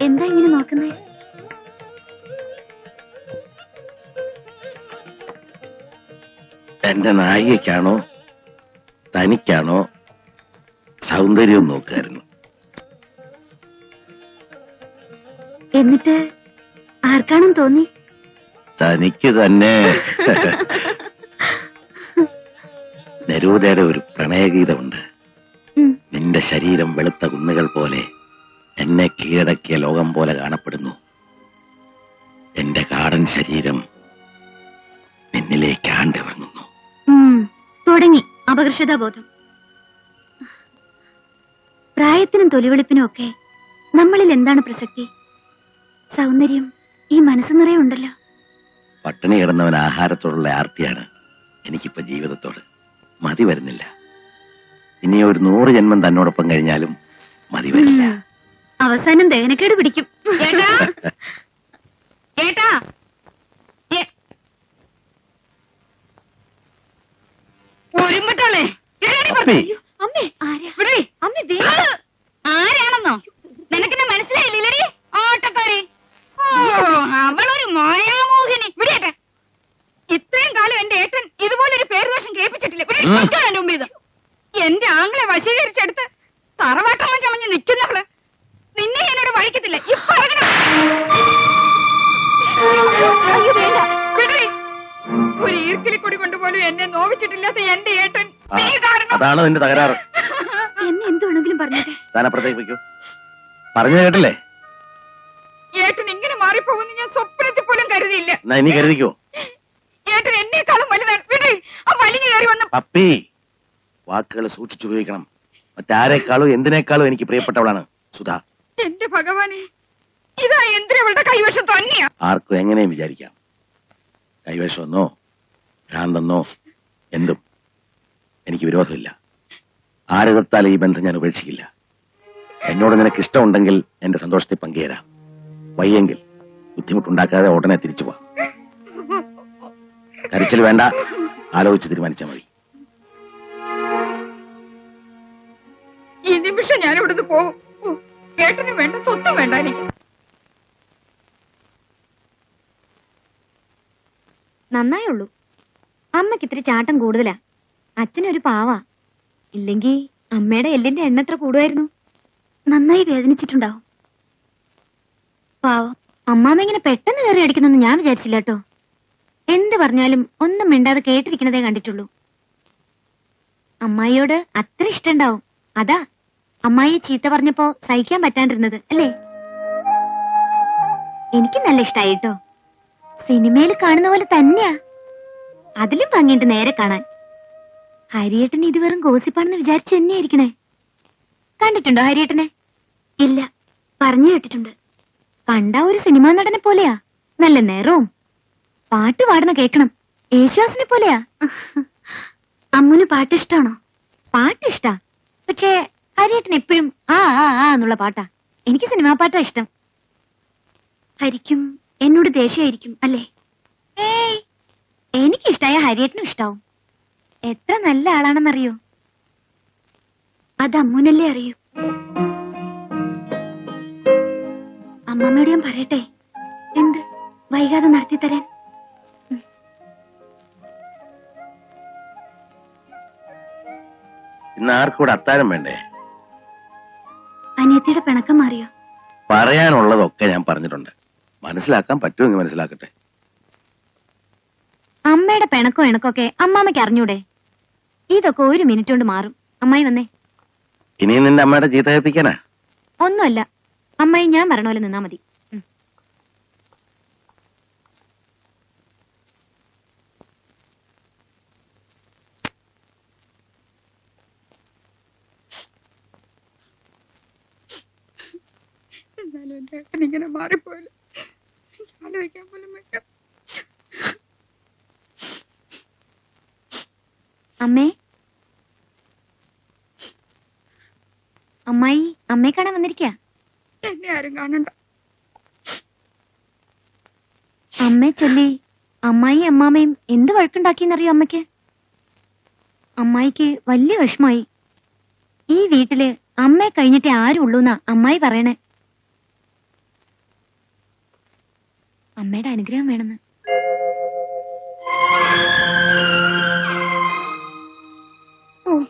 എന്താ ഇങ്ങനെ എന്റെ നായികയ്ക്കാണോ തനിക്കാണോ സൗന്ദര്യം നോക്കായിരുന്നു. എന്നിട്ട് ആർക്കാണെന്ന് തോന്നി? തനിക്ക് തന്നെ. നെരൂദയുടെ ഒരു പ്രണയഗീതമുണ്ട്. നിന്റെ ശരീരം വെളുത്ത കുന്നുകൾ പോലെ എന്നെ കീഴടക്കിയ ലോകം പോലെ കാണപ്പെടുന്നു. എന്റെ കാടൻ ശരീരം നിന്നിലേക്ക് ആണ്ടിറങ്ങുന്നു. തുടങ്ങി. അപകർഷതാബോധം പ്രായത്തിനും തൊലിവെളുപ്പിനും ഒക്കെ നമ്മളിൽ എന്താണ് പ്രസക്തി? സൗന്ദര്യം ഈ മനസ്സ് നിറയെ ഉണ്ടല്ലോ. പട്ടിണി കിടന്നവൻ ആഹാരത്തോടുള്ള ആർത്തിയാണ്. എനിക്കിപ്പോ ജീവിതത്തോട് മതി വരുന്നില്ല. ഇനി ഒരു നൂറ് ജന്മം തന്നോടൊപ്പം കഴിഞ്ഞാലും മതി വരില്ല. അവസാനം ദഹനക്കേട് പിടിക്കും. ഒരുമ്പട്ടാളെ ആരാണെന്നോ? നിനക്കെന്നെ മനസ്സിലായില്ലേ ഓട്ടക്കാരി. അവളൊരു മായാമോഹിനി. വിടിയേട്ടെ. ഇത്രയും കാലം എന്റെ ഏട്ടൻ ഇതുപോലൊരു പേരുദോഷം കേൾപ്പിച്ചിട്ടില്ല. ഇവിടെ എന്റെ മുമ്പ് ഇത്. എന്റെ ആങ്ങളെ വശീകരിച്ചെടുത്ത് തറവാട്ടമ്മ ചമഞ്ഞ് നിൽക്കുന്നവൾ നിന്നെ എന്നോട് വഴിക്കത്തില്ല. ഇപ്പൊ. ഒരു ഈർക്കിലി കൊടി കൊണ്ടുപോലും എന്നെ നോവിച്ചിട്ടില്ലാത്ത എന്റെ ഏട്ടൻ അതാണ് നിന്റെ തകരാറ്. എന്നെ എന്ത് വേണമെങ്കിലും പറഞ്ഞത് താൻ അപ്പുറത്തേക്ക് പറഞ്ഞു കേട്ടില്ലേ? ഏട്ടൻ ഇങ്ങനെ മാറിപ്പോകുന്ന ഞാൻ സ്വപ്നത്തിൽ പോലും കരുതിയില്ല. എന്നാ കരുതിക്കോ? ഏട്ടൻ എന്നെക്കാളും വലുതാണ്. വിടേ ആ വലിഞ്ഞു കയറി വന്ന പപ്പി വാക്കുകൾ സൂക്ഷിച്ചുപയോഗിക്കണം മറ്റാരെക്കാളും എന്തിനേക്കാളും എനിക്ക് പ്രിയപ്പെട്ടവളാണ് സുധ. എന്റെ ഭഗവാനെ ഇതാ എന്തിനവളുടെ കൈവശം തന്നെയാ. ആർക്കും എങ്ങനെയും വിചാരിക്കാം. കൈവശമെന്നോ ഭ്രാന്തെന്നോ എന്തും. എനിക്ക് വിരോധമില്ല. ആരതത്താൽ ഈ ബന്ധം ഞാൻ ഉപേക്ഷിക്കില്ല. എന്നോട് നിനക്ക് ഇഷ്ടമുണ്ടെങ്കിൽ എന്റെ സന്തോഷത്തെ പങ്കുചേരാം. വയ്യെങ്കിൽ ബുദ്ധിമുട്ടുണ്ടാക്കാതെ ഉടനെ തിരിച്ചു പോവാം കരച്ചിൽ വേണ്ട ആലോചിച്ച് തീരുമാനിച്ചാൽ മതി. ഈ നിമിഷം ഞാൻ ഇവിടുന്ന് പോകും ഏട്ടനും വേണ്ട സ്വത്തും വേണ്ട എനിക്ക്. നന്നായുള്ളൂ അമ്മയ്ക്ക് ഇത്തിരി ചാട്ടം കൂടുതലാ. അച്ഛനൊരു പാവാ. ഇല്ലെങ്കി അമ്മയുടെ എല്ലിന്റെ എണ്ണ എത്ര കൂടുമായിരുന്നു? നന്നായി വേദനിച്ചിട്ടുണ്ടാവും. പാവം. അമ്മാമ്മ ഇങ്ങനെ പെട്ടെന്ന് കയറി അടിക്കുന്നെന്ന് ഞാൻ വിചാരിച്ചില്ല കേട്ടോ. എന്ത് പറഞ്ഞാലും ഒന്നും മിണ്ടാതെ കേട്ടിരിക്കുന്നതേ കണ്ടിട്ടുള്ളൂ. അമ്മായിയോട് അത്ര ഇഷ്ടണ്ടാവും. അതാ അമ്മായി ചീത്ത പറഞ്ഞപ്പോ സഹിക്കാൻ പറ്റാണ്ടിരുന്നത് അല്ലേ? എനിക്ക് നല്ല ഇഷ്ടായി സിനിമയിൽ കാണുന്ന പോലെ തന്നെയാ. അതിലും ഭംഗിയുണ്ട് നേരെ കാണാൻ. ഹരിയേട്ടൻ ഇത് വെറും ഗോസിപ്പാണെന്ന് വിചാരിച്ചു തന്നെയായിരിക്കണേ കണ്ടിട്ടുണ്ടോ ഹരിയേട്ടനെ? ഇല്ല പറഞ്ഞു കേട്ടിട്ടുണ്ട്. കണ്ട ഒരു സിനിമാ നടനെ പോലെയാ. നല്ല നേരവും. പാട്ട് പാടുന്ന കേക്കണം. യേശുദാസിനെ പോലെയാ. അമ്മുന് പാട്ട് ഇഷ്ടാണോ പാട്ട് ഇഷ്ടാ പക്ഷേ ഹരിയേട്ടൻ എപ്പോഴും ആ ആ ആ എന്നുള്ള പാട്ടാ. എനിക്ക് സിനിമാ പാട്ടാ ഇഷ്ടം. ഹരിക്കും എന്നോട് ദേഷ്യമായിരിക്കും അല്ലേ? ഏയ് എനിക്ക് ഇഷ്ടായ ഹരിയേട്ടനും ഇഷ്ടാവും. എത്ര നല്ല ആളാണെന്നറിയോ? അത് അമ്മുനല്ലേ അറിയൂ. അമ്മമ്മയോട് ഞാൻ പറയട്ടെ. എന്ത്? വൈകാതെ നടത്തി തരാൻ ഇന്ന് ആർക്കൂടെ അത്താഴം വേണ്ടേ? അനിയത്തിയുടെ പിണക്കം മാറിയോ? പറയാനുള്ളതൊക്കെ ഞാൻ പറഞ്ഞിട്ടുണ്ട്. മനസ്സിലാക്കാൻ പറ്റുമെങ്കിൽ മനസ്സിലാക്കട്ടെ. അമ്മയുടെ പിണക്കോ ഇണക്കൊക്കെ അമ്മാമ്മയ്ക്ക് അറിഞ്ഞൂടെ? ഇതൊക്കെ ഒരു മിനിറ്റ് കൊണ്ട് മാറും. അമ്മായി വന്നേ. ഇനിയും നിന്റെ അമ്മയുടെ ചീത്ത കേൾപ്പിക്കാനാ? ഒന്നുമല്ല. അമ്മായി ഞാൻ പറഞ്ഞ പോലെ നിന്നാ മതി. ഉം. എന്നാലും എന്റെ ഏട്ടൻ ഇങ്ങനെ മാറിപ്പോയല്ലോ എനിക്ക് ആലോചിക്കാൻ പോലും വയ്യ. അമ്മേ? അമ്മായി അമ്മയെ കാണാൻ വന്നിരിക്ക? എന്നെ ആരും കാണണ്ട. അമ്മയെ ചൊല്ലി അമ്മായി അമ്മാമയും എന്ത് വഴക്കുണ്ടാക്കിയെന്നറിയോ അമ്മയ്ക്ക്? അമ്മായിക്ക് വലിയ വിഷമായി. ഈ വീട്ടിൽ അമ്മയെ കഴിഞ്ഞിട്ടേ ആരും ഉള്ളൂന്നാ അമ്മായി പറയണേ? അമ്മയുടെ അനുഗ്രഹം വേണമെന്ന്. ഓ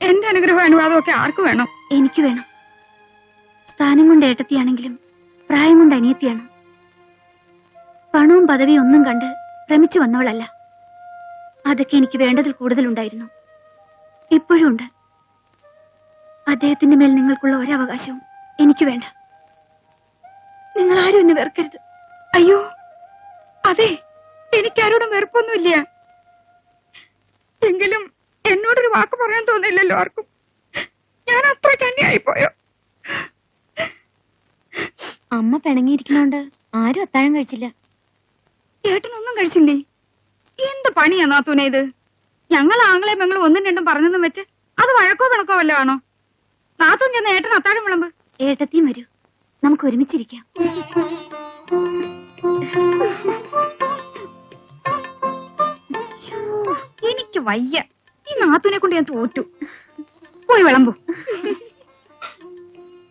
എന്റെ അനുഗ്രഹം അനുവാദമൊക്കെ ആർക്ക് വേണം? എനിക്ക് വേണം. സ്ഥാനം കൊണ്ട് ഏട്ടത്തിയാണെങ്കിലും പ്രായം കൊണ്ട് അനിയത്തിയാണ്. പണവും പദവിയും ഒന്നും കണ്ട് ഭ്രമിച്ചു വന്നവളല്ല. അതൊക്കെ എനിക്ക് വേണ്ടതിൽ കൂടുതലുണ്ടായിരുന്നു. ഇപ്പോഴും ഉണ്ട്. അദ്ദേഹത്തിന്റെ മേൽ നിങ്ങൾക്കുള്ള ഒരവകാശവും എനിക്ക് വേണ്ട. നിങ്ങൾ ആരും എന്നെ വെറുക്കരുത്. അയ്യോ അതെ എനിക്കാരോടും വെറുപ്പൊന്നുമില്ല. എങ്കിലും എന്നോടൊരു വാക്ക് പറയാൻ തോന്നില്ലല്ലോ ആർക്കും. ഞാൻ അത്ര കന്യായിപ്പോയോ? അമ്മ പിണങ്ങിയിരിക്കുന്നോണ്ട് ആരും അത്താഴം കഴിച്ചില്ല. ചേട്ടനൊന്നും കഴിച്ചില്ലേ? എന്ത് പണിയാ നാത്തൂനെ ഇത്? ഞങ്ങൾ ആങ്ങളെ പെങ്ങളും ഒന്നും രണ്ടും പറഞ്ഞെന്നും വെച്ച് അത് വഴക്കോ പിണക്കോ വല്ലോ ആണോ നാത്തൂൻ ചെന്ന് ഏട്ടൻ അത്താഴം വിളമ്പ്. ഏട്ടത്തിയും വരൂ. നമുക്ക് ഒരുമിച്ചിരിക്കാം. എനിക്ക് വയ്യ. ഈ നാത്തൂനെ കൊണ്ട് ഞാൻ തോറ്റു. പോയി വിളമ്പു.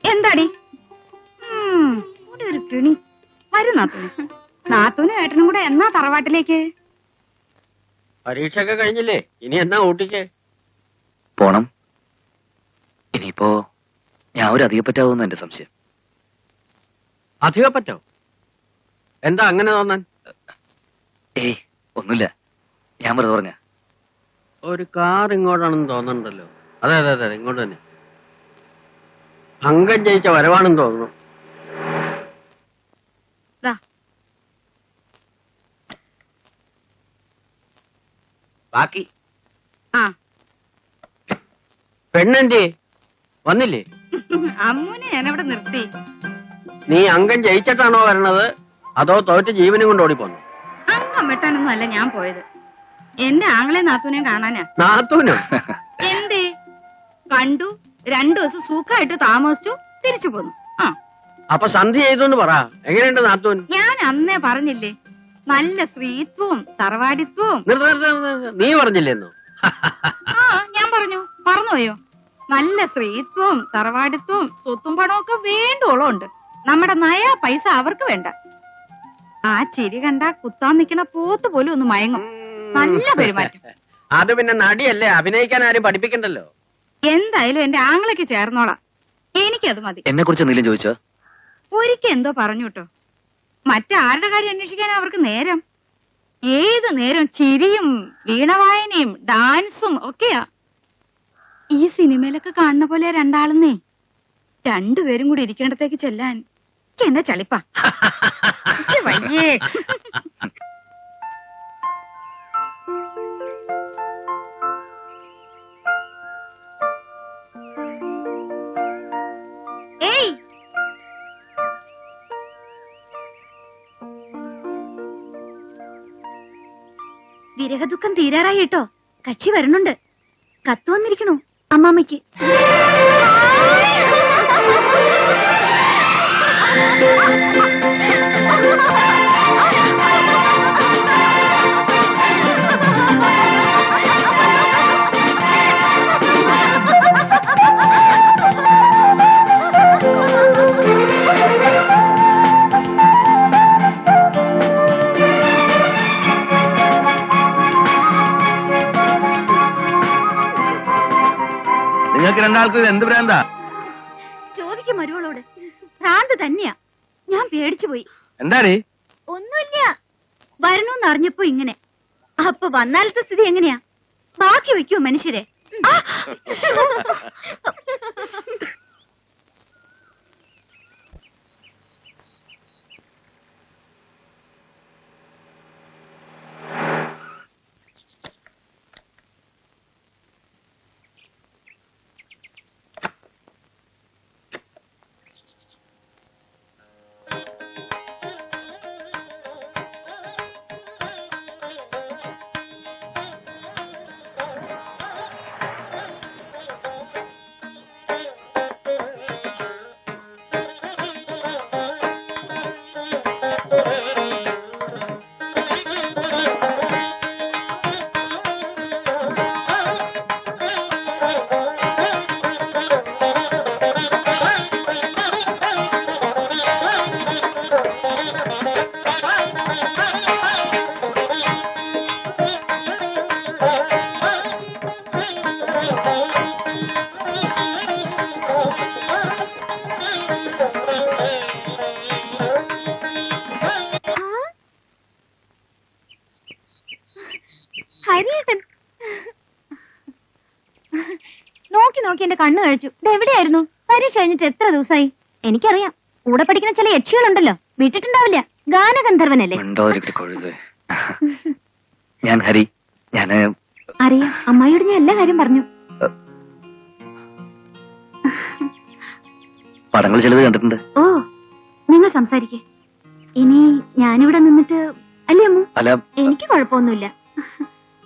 എന്താടി? നാത്തൂന്? നാത്തൂനും ഏട്ടനും കൂടെ എന്നാ തറവാട്ടിലേക്ക്? പരീക്ഷയൊക്കെ കഴിഞ്ഞില്ലേ? ഇനി എന്നാ ഊട്ടിക്ക്? പോണം. ഇനിയിപ്പോ ഞാൻ ഒരു അധികപ്പറ്റാവുന്ന എന്റെ സംശയം. അധികം പറ്റോ എന്താ അങ്ങനെ തോന്നാൻ? ഏയ് ഒന്നുമില്ല. ഞാൻ വെറുതെ പറഞ്ഞ ഒരു കാർ ഇങ്ങോട്ടാണെന്ന് തോന്നുന്നുണ്ടല്ലോ അതെ അതെ അതെ ഇങ്ങോട്ട് തന്നെ. അംഗം ജയിച്ച വരവാണെന്ന് തോന്നുന്നു. ബാക്കി. ആ. പെണ്ണെന്തേ? വന്നില്ലേ? അമ്മൂനെ ഞാൻ അവിടെ നിർത്തി. നീ അംഗം ജയിച്ചിട്ടാണോ വരണത്? അതോ തോറ്റ ജീവനും കൊണ്ട് ഓടിപ്പോന്നു? അംഗം വെട്ടാനൊന്നും അല്ല ഞാൻ പോയത്. എന്റെ ആങ്ങളെ നാത്തൂനെ കാണാനാ. നാത്തൂനോ? എന്തേ? കണ്ടു രണ്ടു ദിവസം സുഖമായിട്ട് താമസിച്ചു തിരിച്ചു പോന്നു. ആ. അപ്പൊ സന്ധി ചെയ്തു പറ. എങ്ങനെയുണ്ട് നാത്തൂൻ? ഞാൻ അന്നേ പറഞ്ഞില്ലേ നല്ല സ്ത്രീത്വവും തറവാടിത്വവും. നീ പറഞ്ഞില്ലേന്നോ ആ ഞാൻ പറഞ്ഞു. പറഞ്ഞോയോ നല്ല സ്ത്രീത്വവും തറവാടിത്വവും സ്വത്തും പണവും ഒക്കെ വേണ്ടോളം ഉണ്ട്. നമ്മുടെ നയാ പൈസ അവർക്ക് വേണ്ട. ആ ചിരി കണ്ട കുത്താൻ നിൽക്കുന്ന പോത്ത് പോലും ഒന്ന് മയങ്ങും. നല്ല പെരുമാറ്റം. അത് പിന്നെ നടിയല്ലേ? അഭിനയിക്കാൻ ആരും പഠിപ്പിക്കണ്ടല്ലോ. എന്തായാലും എന്റെ ആങ്ങളൊക്കെ ചേർന്നോളാം. എനിക്കത് മതി. എന്നെ കുറിച്ച് എന്തെങ്കിലും ചോദിച്ചോ? ഒരിക്കൽ എന്തോ പറഞ്ഞു കേട്ടോ. മറ്റാരുടെ കാര്യം അന്വേഷിക്കാൻ അവർക്ക് നേരം? ഏത് നേരം ചിരിയും വീണവായനയും ഡാൻസും ഒക്കെയാ? ഈ സിനിമയിലൊക്കെ കാണുന്ന പോലെ രണ്ടാളെന്നേ. രണ്ടുപേരും കൂടി ഇരിക്കേണ്ടത്തേക്ക് ചെല്ലാൻ. എന്നെ ചളിപ്പാ? വയ്യേ. വിരഹദുഃഖം തീരാറായി കേട്ടോ. കക്ഷി വരുന്നുണ്ട് കത്തു വന്നിരിക്കണു അമ്മാമ്മയ്ക്ക്. നിങ്ങൾക്ക് രണ്ടാൾക്കും ഇത് എന്ത് ഭ്രാന്താ? ചോദിക്കും മരുവളോട്. ഭ്രാന്ത് തന്നെയാ. ഞാൻ പേടിച്ചു പോയി. എന്താടി? ഒന്നുമില്ല. വരണോന്ന് അറിഞ്ഞപ്പോ ഇങ്ങനെ. അപ്പൊ വന്നാലത്തെ സ്ഥിതി എങ്ങനെയാ? ബാക്കി വെക്കൂ മനുഷ്യരെ? ആ! കണ്ണു കഴിച്ചു. ഇത് എവിടെയായിരുന്നു? പരീക്ഷ കഴിഞ്ഞിട്ട് എത്ര ദിവസമായി? എനിക്കറിയാം. കൂടെ പഠിക്കുന്ന ചില യക്ഷികളുണ്ടല്ലോ. വിട്ടിട്ടുണ്ടാവില്ല. ഗാനഗന്ധർവനല്ലേ? ഞാൻ ഹരി. ഞാൻ അറിയാം. അമ്മായിയോട് ഞാൻ എല്ലാ കാര്യം പറഞ്ഞു. പടങ്ങൾ ചിലത് കണ്ടിട്ടുണ്ട്. ഓ നിങ്ങൾ സംസാരിക്കേ. ഇനി ഞാനിവിടെ നിന്നിട്ട് അല്ലേ അമ്മ? അല്ല. എനിക്ക് കുഴപ്പമൊന്നുമില്ല.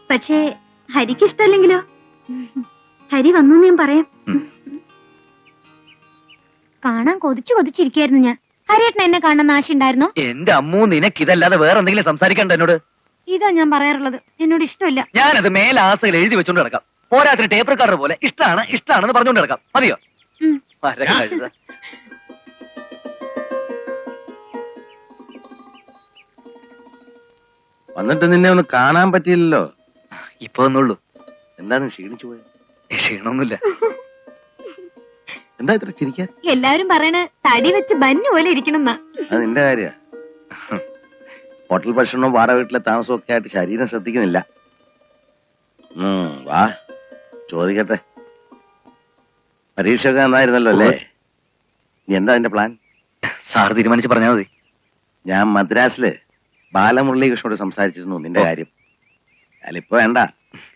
പക്ഷേ ഹരിക്ക് ഇഷ്ടമല്ലെങ്കിലോ? ഹരി വന്നു ഞാൻ പറയാം. കാണാൻ കൊതിച്ചു കൊതിച്ചിരിക്കായിരുന്നു ഞാൻ. ഹരിയേട്ടൻ എന്നെ കാണാൻ ആശ ഉണ്ടായിരുന്നോ എന്റെ അമ്മു നിനക്ക് ഇതല്ലാതെ വേറെ എന്തെങ്കിലും സംസാരിക്കണ്ട എന്നോട്? ഇതാ ഞാൻ പറയാറുള്ളത്. എന്നോട് ഇഷ്ടമില്ല. ഞാനത് മേലാസയിൽ എഴുതി വെച്ചോണ്ട് കിടക്കാം പോരാത്തിന് ടേപ്പ് റെക്കോർഡർ പോലെ ഇഷ്ടമാണ് ഇഷ്ടമാണെന്ന് പറഞ്ഞോണ്ട് കിടക്കാം മതിയോ? ഉം. വന്നിട്ട് നിന്നെ ഒന്ന് കാണാൻ പറ്റിയില്ലല്ലോ. ഇപ്പൊ ഒന്നുള്ളൂ എന്താന്ന് ക്ഷീണിച്ചു പോയത് ക്ഷീണമൊന്നുമില്ല. എന്താ ഇത്ര ചിരിക്കാൻ? എല്ലാവരും പറയണ തടി വെച്ച് ബന്നു പോലെ ഇരിക്കണം അത് നിന്റെ കാര്യ. ഹോട്ടൽ ഭക്ഷണവും വാടക വീട്ടിലെ താമസവും ഒക്കെ ആയിട്ട് ശരീരം ശ്രദ്ധിക്കുന്നില്ല. വാ. ചോദിക്കട്ടെ. പരീക്ഷ ഒക്കെ നന്നായിരുന്നല്ലോ അല്ലേ? നീ എന്താ അതിന്റെ പ്ലാൻ സാർ തീരുമാനിച്ച് പറഞ്ഞാൽ മതി. ഞാൻ മദ്രാസിൽ ബാലമുരളീകൃഷ്ണനോട് സംസാരിച്ചിരുന്നു നിന്റെ കാര്യം. അതിലിപ്പോ വേണ്ട.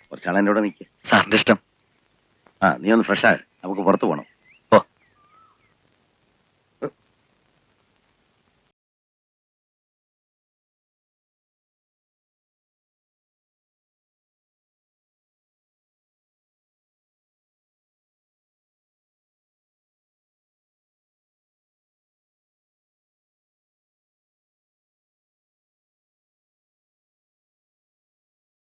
കുറച്ചാൾ എന്റെ കൂടെ നിൽക്കുക സാറിന്റെ ഇഷ്ടം. ആ നീ ഒന്ന് ഫ്രഷ് ആ നമുക്ക് പുറത്തു പോകണം